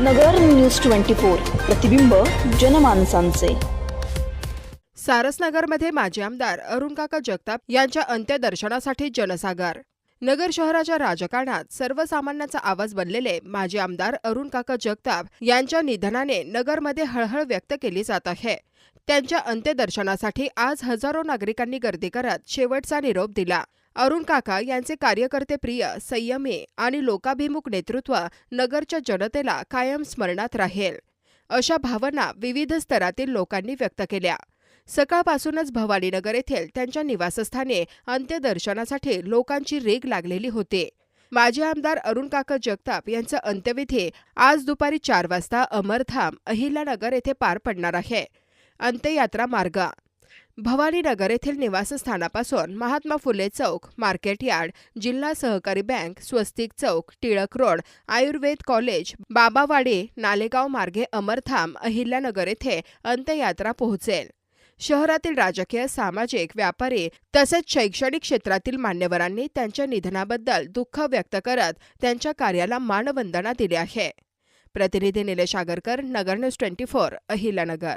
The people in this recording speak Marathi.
नगर न्यूज ट्वेंटी फोर प्रतिबिंब जनमानसांचे. सारसनगरमध्ये माजी आमदार अरुणकाका जगताप यांच्या अंत्यदर्शनासाठी जनसागर. नगर शहराच्या राजकारणात सर्वसामान्यांचा आवाज बनलेले माजी आमदार अरुणकाका जगताप यांच्या निधनाने नगरमध्ये हळहळ व्यक्त केली जात आहे. त्यांच्या अंत्यदर्शनासाठी आज हजारो नागरिकांनी गर्दी करत शेवटचा निरोप दिला. अरुण काका यांचे कार्यकर्ते प्रिय संयमी आणि लोकाभिमुख नेतृत्व नगरच्या जनतेला कायम स्मरणात राहील. अशा भावना विविध स्तरातील लोकांनी व्यक्त केल्या. सकाळपासूनच भवानीनगर येथील त्यांच्या निवासस्थानी अंत्यदर्शनासाठी लोकांची रेग लागलेली होती. माजी आमदार अरुण काका जगताप यांचा अंत्यविधी आज दुपारी चार वाजता अमरधाम अहिल्यानगर येथे पार पडणार आहे. अंत्ययात्रा मार्ग भवानीनगर येथील निवासस्थानापासून महात्मा फुले चौक मार्केट यार्ड जिल्हा सहकारी बँक स्वस्तिक चौक टिळक रोड आयुर्वेद कॉलेज बाबावाडी नालेगाव मार्गे अमरथाम अहिल्यानगर येथे अंत्ययात्रा पोहोचेल. शहरातील राजकीय सामाजिक व्यापारी तसेच शैक्षणिक क्षेत्रातील मान्यवरांनी त्यांच्या निधनाबद्दल दुःख व्यक्त करत त्यांच्या कार्याला मानवंदना दिली आहे. प्रतिनिधी Nilesh Agarkar Nagar news twenty four Ahilyanagar.